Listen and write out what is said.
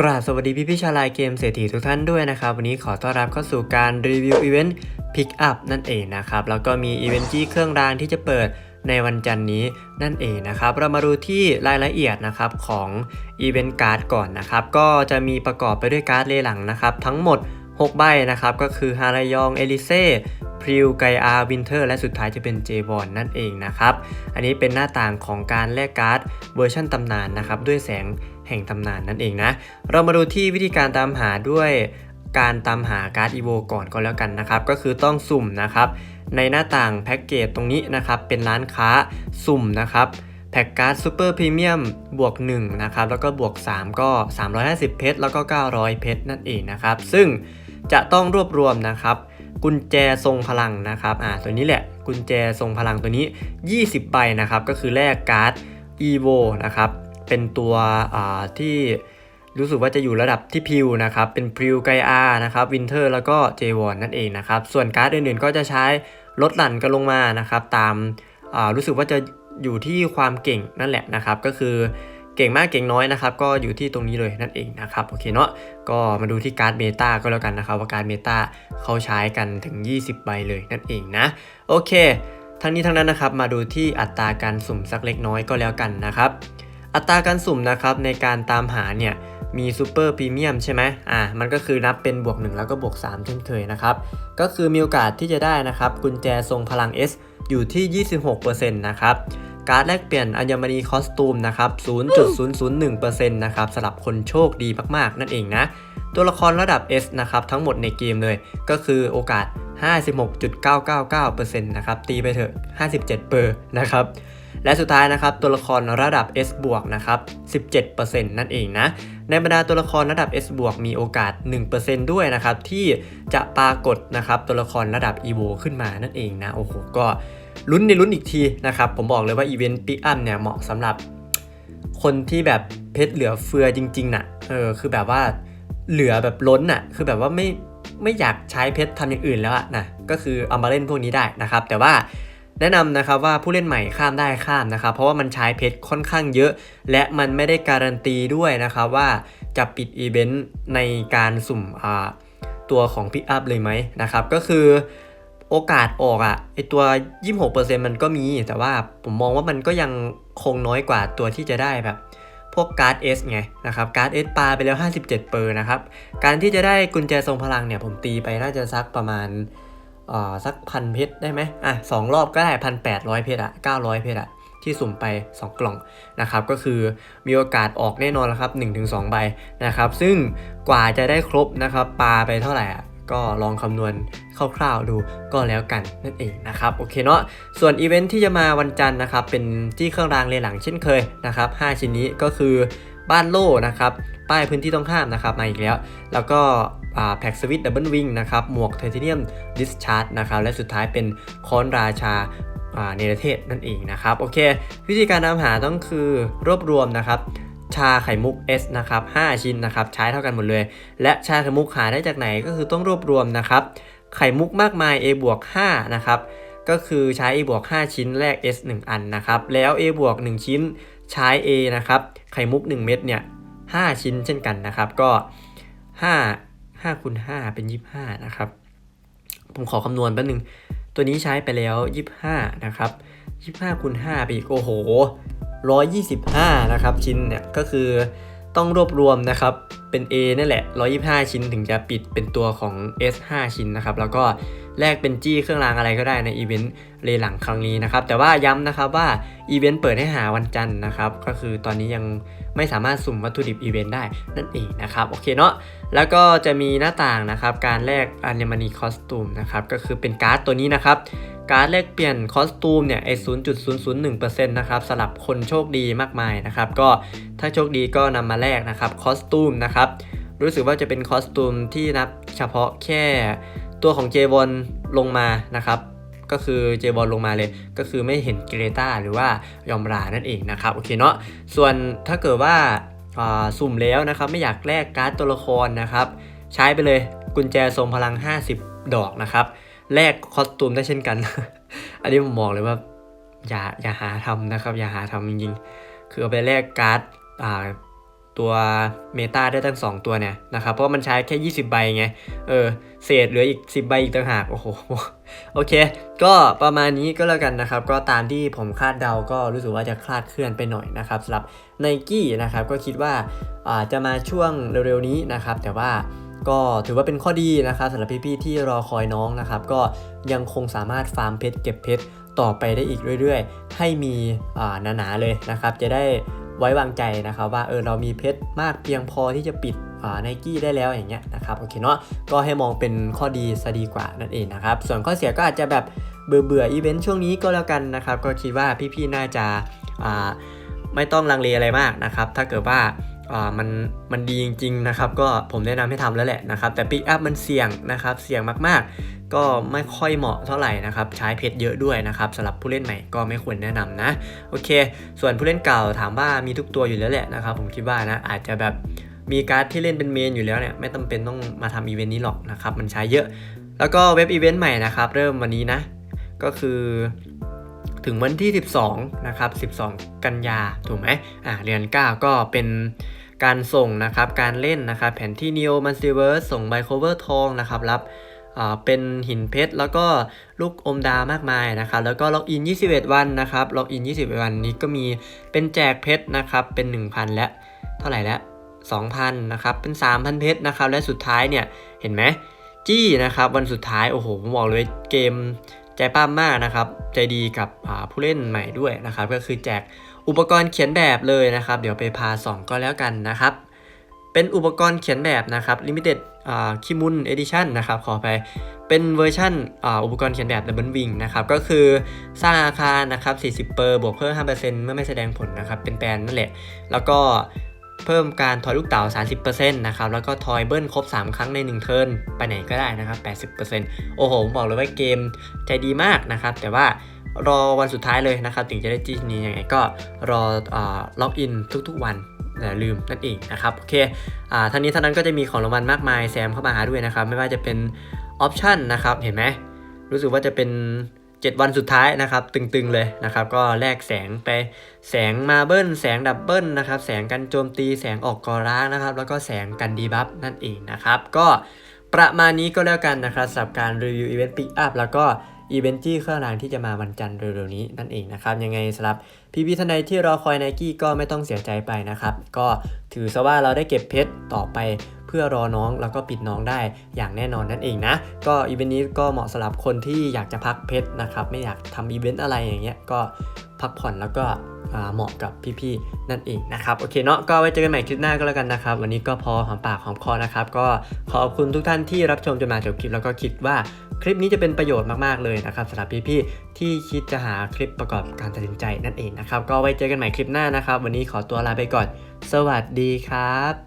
กราบสวัสดีพี่พี่ชาลน์เกมเศรษฐีทุกท่านด้วยนะครับ วันนี้ขอต้อนรับเข้าสู่การรีวิวอีเวนต์พิกอัพนั่นเองนะครับ แล้วก็มีอีเวนต์ที่เครื่องรางที่จะเปิดในวันจันนี้นั่นเองนะครับ เรามาดูที่รายละเอียดนะครับของอีเวนต์การ์ดก่อนนะครับ ก็จะมีประกอบไปด้วยการ์ดเลหลังนะครับ ทั้งหมด 6 ใบนะครับ ก็คือฮารายอง เอลิเซ่ พริวไกอาวินเทอร์และสุดท้ายจะเป็นเจบอนนั่นเองนะครับ อันนี้เป็นหน้าต่างของการแลกการ์ดเวอร์ชันตำนานนะครับ ด้วยแสงแห่งตำนานนั่นเองนะ เรามาดูที่วิธีการตามหาด้วยการตามหาการ์ดอีโวก่อนก็แล้วกันนะครับ ก็คือต้องสุ่มนะครับ ในหน้าต่างแพ็กเกจตรงนี้นะครับ เป็นร้านค้าสุ่มนะครับแพ็กการ์ดซูเปอร์พรีเมียมบวก1นะครับแล้วก็บวก 3 ก็ 350 เพชรแล้วก็ 900 เพชรนั่นเองนะครับ ซึ่งจะต้องรวบรวมนะครับ กุญแจทรงพลังนะครับอ่าตัวนี้แหละกุญแจทรงพลังตัวนี้ 20 ใบนะครับก็คือแลกการ์ด EVO นะครับเป็นตัวอ่าที่รู้สึกว่าจะอยู่ระดับที่พิวนะครับเป็นพริวไกอานะครับวินเทอร์แล้วก็เจวอนนั่นเองนะครับส่วนการ์ดอื่นๆ ก็จะใช้ลดหลั่นกันลงมานะครับตามอ่ารู้สึกว่าจะอยู่ที่ความเก่งนั่นแหละนะครับก็คือ เก่งมากเก่งน้อยนะครับก็อยู่ที่ตรงนี้เลยนั่นเองนะครับโอเคเนาะก็มาดูที่การ์ดเมตาก็แล้วกันนะครับว่าการ์ดเมตาเขาใช้กันถึง 20 ใบเลยนั่นเองนะโอเค ทั้งนี้ทั้งนั้นนะครับมาดูที่อัตราการสุ่มสักเล็กน้อยก็แล้วกันนะครับอัตราการสุ่มนะครับในการตามหาเนี่ยมีซูเปอร์พรีเมียมใช่ไหมอ่า มันก็คือนับเป็นบวก 1 แล้วก็บวก3เช่นเคยนะครับ ก็คือมีโอกาสที่จะได้นะครับ กุญแจทรงพลัง S อยู่ที่ 26%นะครับ การ์ดแลกเปลี่ยนอัญมณีคอสตูมนะครับ 0.001%นะครับสำหรับคนโชคดีมากๆ นั่นเองนะ ตัวละครระดับ S นะครับ ทั้งหมดในเกมเลย ก็คือโอกาส 56.999%นะครับ ตีไปเถอะ 57เปอร์นะครับ และสุดท้ายนะครับ ตัวละครระดับ S บวกนะครับ 17%นั่นเองนะ ในบรรดาตัวละครระดับ S บวกมีโอกาส 1%ด้วยนะครับ ที่จะปรากฏนะครับตัวละครระดับ EVO ขึ้นมานั่นเองนะ โอ้โห ก็ ลุ้นในลุ้นอีกทีนะครับ ผมบอกเลยว่าอีเวนต์ปิกอัพเนี่ยเหมาะสำหรับคนที่แบบเพชรเหลือเฟือจริงๆน่ะเออคือแบบว่าเหลือแบบล้นน่ะคือแบบว่าไม่ไม่อยากใช้เพชรทำอย่างอื่นแล้วอะนะก็คือเอามาเล่นพวกนี้ได้นะครับ แต่ว่าแนะนำนะครับว่าผู้เล่นใหม่ข้ามได้ข้ามนะครับ เพราะว่ามันใช้เพชรค่อนข้างเยอะ และมันไม่ได้การันตีด้วยนะครับว่าจะปิดอีเวนต์ในการสุ่มอาตัวของพิกอัพเลยไหมนะครับ ก็คือ โอกาสออกอะ่ะไอตัว 26%มันก็มี แต่ว่าผมมองว่ามันก็ยังคงน้อยกว่าตัวที่จะได้แบบพวกการ์ด S ไงนะครับการ์ด S ปาไปแล้ว 57 เปอร์นะครับ การที่จะได้กุญแจทรงพลังเนี่ย ผมตีไปน่าจะสักประมาณเอ่อสักพันเพชรได้ไหมอะสองรอบก็ได้พันแปดร้อยเพชรอะเก้าร้อยเพชรอะที่สุ่มไป 2 กล่องนะครับ ก็คือมีโอกาสออกแน่นอนแล้วครับ1-2 ใบนะครับ ซึ่งกว่าจะได้ครบนะครับปาไปเท่าไหร่อะ ก็ลองคำนวณคร่าวๆดูก็แล้วกันนั่นเองนะครับโอเคเนาะส่วนอีเวนท์ที่จะมาวันจันทร์นะครับเป็นที่เครื่องรางเลหลังเช่นเคยนะครับ5ชิ้นนี้ก็คือบ้านโล่นะครับป้ายพื้นที่ต้องห้ามนะครับมาอีกแล้ว แล้วก็แพ็กสวิตดับเบิลวิงนะครับหมวกไทเทเนียมดิสชาร์ดนะครับและสุดท้ายเป็นคอนราชาอ่าเนรเทศนั่นเองนะครับโอเค วิธีการตามหาต้องคือรวบรวมนะครับ ชาไข่มุก S นะครับ 5 ชิ้นนะครับใช้เท่ากันหมดเลย และชาไข่มุกหาได้จากไหนก็คือต้องรวบรวมนะครับ ไข่มุกมากมาย A บวก5นะครับ ก็คือใช้ A บวก5ชิ้นแลก S 1 อันนะครับ แล้ว A บวก1ชิ้นใช้ A นะครับ ไข่มุก 1 เม็ดเนี่ย 5 ชิ้นเช่นกันนะครับ ก็ 5 5คูณ5เป็น 25 นะครับ ผมขอคำนวณแป๊บนึง ตัวนี้ใช้ไปแล้ว 25 นะครับ 25คูณ5ไปอีก โอ้โห 125 นะครับ ชิ้นเนี่ยก็คือต้องรวบรวมนะครับเป็น A นั่นแหละ 125 ชิ้นถึงจะปิดเป็นตัวของ S 5 ชิ้นนะครับ แล้วก็แลกเป็นจี้เครื่องรางอะไรก็ได้ในอีเวนต์เลหลังครั้งนี้นะครับ แต่ว่าย้ำนะครับว่าอีเวนต์เปิดให้หาวันจันทร์นะครับ ก็คือตอนนี้ยังไม่สามารถสุ่มวัตถุดิบอีเวนต์ได้นั่นเองนะครับ โอเคเนาะ แล้วก็จะมีหน้าต่างนะครับ การแลกอัญมณีคอสตูมนะครับ ก็คือเป็นการ์ดตัวนี้นะครับ การแลกเปลี่ยนคอสตูมเนี่ยไอ้0.001%นะครับสำหรับคนโชคดีมากมายนะครับก็ถ้าโชคดีก็นำมาแลกนะครับคอสตูมนะครับรู้สึกว่าจะเป็นคอสตูมที่นับเฉพาะแค่ตัวของเจวอนลงมานะครับก็คือเจวอนลงมาเลยก็คือไม่เห็นเกรตาหรือว่ายอมรานั่นเองนะครับโอเคเนาะส่วนถ้าเกิดว่าอ่าสุ่มแล้วนะครับไม่อยากแลกการ์ดตัวละครนะครับ ใช้ไปเลยกุญแจทรงพลัง 50 ดอกนะครับ แลกคอสตูมได้เช่นกัน อันนี้ผมบอกเลยว่าอย่าอย่าหาทำนะครับ อย่าหาทำจริงๆ คือเอาไปแลกการ์ดอ่าตัวเมตาได้ตั้ง 2 ตัวเนี่ยนะครับ เพราะมันใช้แค่ 20 ใบไง เออ เศษเหลืออีก 10 ใบอีกต่างหาก โอ้โห โอเค ก็ประมาณนี้ก็แล้วกันนะครับ ก็ตามที่ผมคาดเดาก็รู้สึกว่าจะคลาดเคลื่อนไปหน่อยนะครับสำหรับไนกี้นะครับ ก็คิดว่าอาจะมาช่วงเร็วๆนี้นะครับ แต่ว่า ก็ถือว่าเป็นข้อดีนะครับสำหรับพี่ๆที่รอคอยน้องนะครับ ก็ยังคงสามารถฟาร์มเพชรเก็บเพชรต่อไปได้อีกเรื่อยๆ ให้มีหนาๆเลยนะครับ จะได้ไว้วางใจนะครับว่าเออเรามีเพชรมากเพียงพอที่จะปิดไนกี้ได้แล้วอย่างเงี้ยนะครับโอเคเนาะก็ให้มองเป็นข้อดีซะดีกว่านั่นเองนะครับ ส่วนข้อเสียก็อาจจะแบบเบื่อเบื่ออีเวนต์ช่วงนี้ก็แล้วกันนะครับ ก็คิดว่าพี่ๆน่าจะาไม่ต้องลังเลอะไรมากนะครับ ถ้าเกิดว่า มันมันดีจริงๆนะครับก็ผมแนะนำให้ทำแล้วแหละนะครับแต่ปิกอัพมันเสี่ยงนะครับเสี่ยงมากๆ ก็ไม่ค่อยเหมาะเท่าไหร่นะครับใช้เพชรเยอะด้วยนะครับสำหรับผู้เล่นใหม่ก็ไม่ควรแนะนำนะโอเค ส่วนผู้เล่นเก่าถามว่ามีทุกตัวอยู่แล้วแหละนะครับผมคิดว่านะอาจจะแบบมีการ์ดที่เล่นเป็นเมนอยู่แล้วเนี่ยไม่จำเป็นต้องมาทำอีเวนต์นี้หรอกนะครับมันใช้เยอะ แล้วก็เว็บอีเวนต์ใหม่นะครับเริ่มวันนี้นะก็คือ ถึงวันที่ 12 นะครับ 12 กันยา ถูกไหมอ่าเดือน 9 ก็เป็นการส่งนะครับ การเล่นนะครับ แผนที่ Neo m u l t i v e r s e ส่งไบโคเวอร์ทองนะครับ รับอ่าเป็นหินเพชร แล้วก็ลูกอมดามากมายนะครับ แล้วก็ล็อกอิน 21 วันนะครับ ล็อกอิน 21 วันนี้ก็มีเป็นแจกเพชรนะครับ เป็น 1,000 และ เท่าไหร่แล้ว 2,000 นะครับ เป็น 3,000 เพชรนะครับ และสุดท้ายเนี่ย เห็นไหมจี้นะครับ วันสุดท้าย โอ้โห ผมบอกเลยเกม ใจป้มมากนะครับ ใจดีกับผู้เล่นใหม่ด้วยนะครับ ก็คือแจกอุปกรณ์เขียนแบบเลยนะครับ เดี๋ยวไปพาส่องก็แล้วกันนะครับ เป็นอุปกรณ์เขียนแบบนะครับ Limited คิมุน Edition นะครับขอไปเป็นเวอร์ชันอ,อุปกรณ์เขียนแบบ Double Wing นะครับก็คือสร้างอาคารนะครับ40เปอร์บวกเพิ่ม5%เมื่อไม่แสดงผลนะครับเป็นแปลนนั่นแหละ แล้วก็ เพิ่มการทอยลูกเต๋า 30%นะครับแล้วก็ทอยเบิ้ลครบ 3 ครั้งใน 1 เทิร์นไปไหนก็ได้นะครับ 80%โอ้โหผมบอกเลยว่าเกมใจดีมากนะครับ แต่ว่ารอวันสุดท้ายเลยนะครับ ถึงจะได้จี้นี้ยังไงก็รอล็อกอินทุกๆวันอย่าลืมนั่นเองนะครับโอเคอ่าท่านี้ท่านั้นก็จะมีของรางวัลมากมายแซมเข้ามาหาด้วยนะครับ ไม่ว่าจะเป็นออปชันนะครับ เห็นไหมรู้สึกว่าจะเป็น 7 วันสุดท้ายนะครับ ตึงๆเลยนะครับ ก็แลกแสงไปแสงมาเบิลแสงดับเบิลนะครับ แสงกันโจมตีแสงออกกอร้างนะครับ แล้วก็แสงกันดีบัฟนั่นเองนะครับ ก็ประมาณนี้ก็แล้วกันนะครับสำหรับการรีวิวอีเวนต์ปิกอัพแล้วก็อีเวนต์จี้เครื่องรางที่จะมาวันจันทร์เร็วๆนี้นั่นเองนะครับ ยังไงสำหรับพี่พี่ท่านใดที่รอคอยไนกี้ก็ไม่ต้องเสียใจไปนะครับ ก็ถือซะว่าเราได้เก็บเพชรต่อไป พื่อรอน้องแล้วก็ปิดน้องได้อย่างแน่นอนนั่นเองนะ ก็อีเวนต์นี้ก็เหมาะสำหรับคนที่อยากจะพักเพชรนะครับไม่อยากทำอีเวนต์อะไรอย่างเงี้ยก็พักผ่อนแล้วก็เหมาะกับพี่ๆนั่นเองนะครับโอเคเนาะก็ไว้เจอกันใหม่คลิปหน้าก็แล้วกันนะครับ วันนี้ก็พอหอมปากหอมคอนะครับ ก็ขอบคุณทุกท่านที่รับชมจนมาจบคลิปแล้วก็คิดว่าคลิปนี้จะเป็นประโยชน์มากๆเลยนะครับสำหรับพี่ๆที่คิดจะหาคลิปประกอบการตัดสินใจนั่นเองนะครับ ก็ไว้เจอกันใหม่คลิปหน้านะครับ วันนี้ขอตัวลาไปก่อน สวัสดีครับ